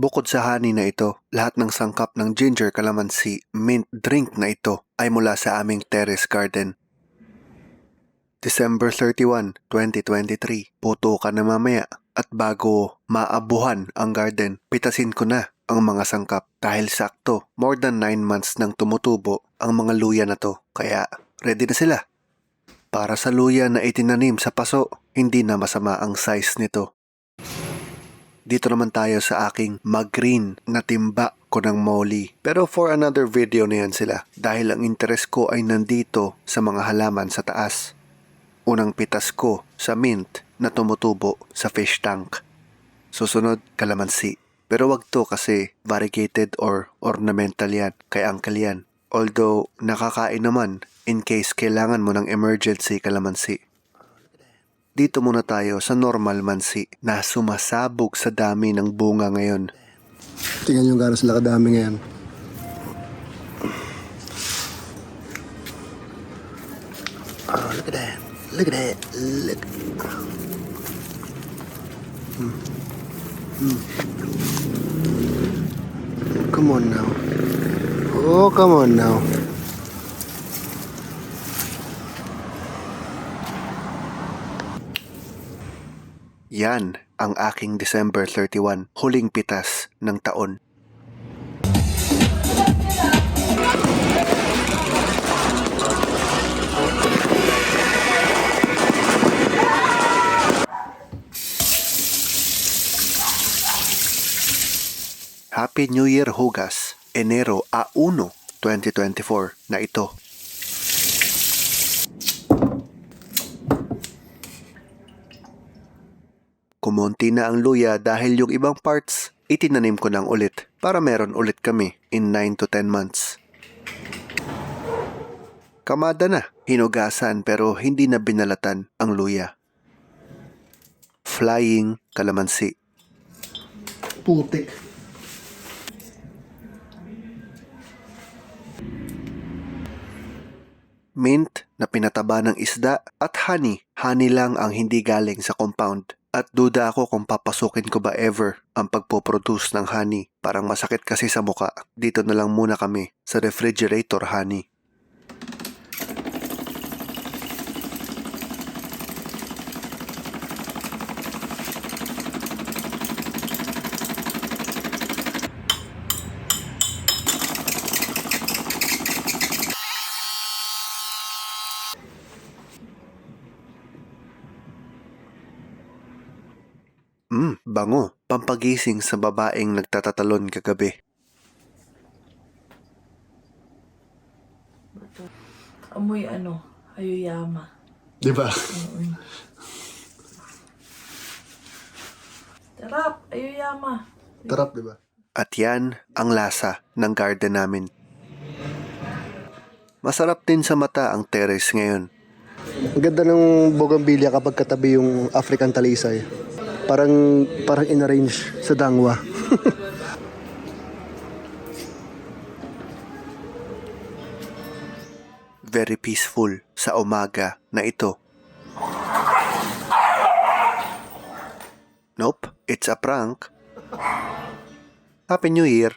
Bukod sa honey na ito, lahat ng sangkap ng ginger calamansi mint drink na ito ay mula sa aming terrace garden. December 31, 2023. Puto ka na mamaya at bago maabuhan ang garden, pitasin ko na ang mga sangkap dahil sakto more than 9 months nang tumutubo ang mga luya na to kaya ready na sila. Para sa luya na itinanim sa paso, hindi na masama ang size nito. Dito naman tayo sa aking mag-green na timba ko ng molly. Pero for another video na yan sila dahil ang interest ko ay nandito sa mga halaman sa taas. Unang pitas ko sa mint na tumutubo sa fish tank. Susunod, kalamansi. Pero wag to kasi variegated or ornamental yan kay uncle yan. Although nakakain naman in case kailangan mo ng emergency kalamansi. Dito muna tayo sa normal mansi na sumasabog sa dami ng bunga ngayon. Tingnan yung gano'n sila kadami ngayon. Oh, look at that. Look at that. Look. Hmm. Hmm. Come on now. Oh, come on now. Yan ang aking December 31, huling pitas ng taon. Happy New Year Hugas, Enero a 1, 2024 na ito. Kumonti na ang luya dahil yung ibang parts itinanim ko lang ulit para meron ulit kami in 9 to 10 months. Kamada na, hinugasan pero hindi na binalatan ang luya. Flying kalamansi. Putik. mint na pinataba ng isda at honey. Honey lang ang hindi galing sa compound. At duda ako kung papasukin ko ba ever ang pagpoproduce ng honey. Parang masakit kasi sa muka. Dito na lang muna kami sa refrigerator honey. Mm, bango. Pampagising sa babaeng nagtatatalon kagabi. Amoy ano, hayuyama. Di ba? Sarap, hayuyama. Tarap, di ba? At yan ang lasa ng garden namin. Masarap din sa mata ang terrace ngayon. Ang ganda ng bougainvillea kapag katabi yung African talisay. Parang parang in-arrange sa dangwa. Very peaceful sa umaga na ito. Nope, it's a prank. Happy New Year!